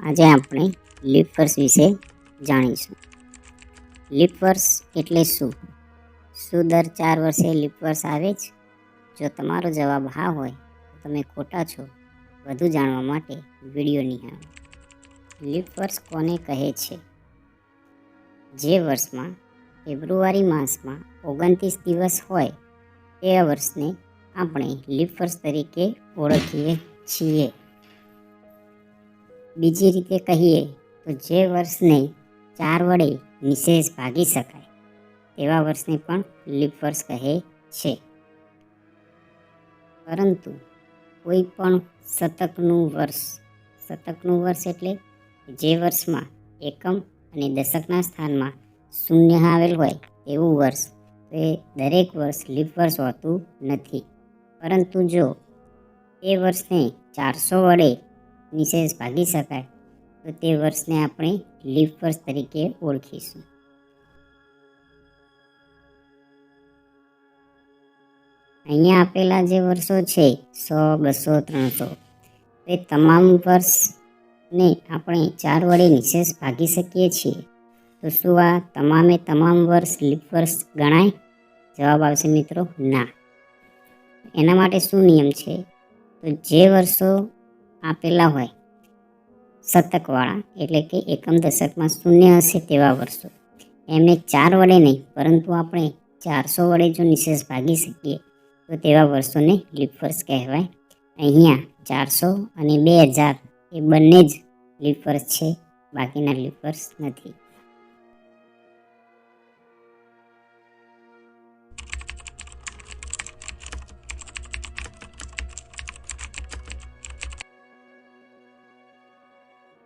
આજે આપણે લિપવર્સ વિશે જાણીશું. લિપવર્સ એટલે શું? શું દર ચાર વર્ષે લિપવર્સ આવે જ જો તમારો જવાબ હા હોય, તો તમે ખોટા છો. વધુ જાણવા માટે વીડિયો નિહાળો. લિપવર્સ કોને કહે છે? જે વર્ષમાં, ફેબ્રુઆરી માસમાં ઓગણત્રીસ દિવસ હોય, તે વર્ષને આપણે લિપવર્સ તરીકે ઓળખીએ છીએ. બીજી રીતે કહીએ તો જે વર્ષને ચાર વડે નિશેષ ભાગી શકાય, તેવા વર્ષને પણ લીપ વર્ષ કહે છે. પરંતુ કોઈ પણ શતકનું વર્ષ શતકનું વર્ષ એટલે જે વર્ષમાં એકમ અને દશકના સ્થાનમાં શૂન્ય આવેલ હોય એવું વર્ષ, તો એ દરેક વર્ષ લીપ વર્ષ હોતું નથી. પરંતુ જો એ વર્ષને ચારસો વડે નિશેષ ભાગી શકાય. તો તે વર્ષને આપણે લીપ વર્ષ તરીકે ઓળખીશું. અહીંયા આપેલા જે વર્ષો છે, સો, બસો, ત્રણસો. એ તમામ વર્ષને આપણે ચાર વડે નિશેષ ભાગી શકીએ છીએ. તો શું આ તમામે તમામ વર્ષ લીપ વર્ષ ગણાય? જવાબ આવશે મિત્રો ના. એના માટે શું નિયમ છે? તો જે વર્ષો આપેલા હોય. શતકવાળા એટલે કે એકમ દશકમાં શૂન્ય હશે તેવા વર્ષો. એમને ચાર વડે નહીં, પરંતુ આપણે ચારસો વડે જો નિશેષ ભાગી શકીએ, તો તેવા વર્ષોને વર્ષ કહેવાય. અહીંયા ચારસો અને બે હજાર એ બંને જ વર્ષ છે, બાકીના વર્ષ નથી.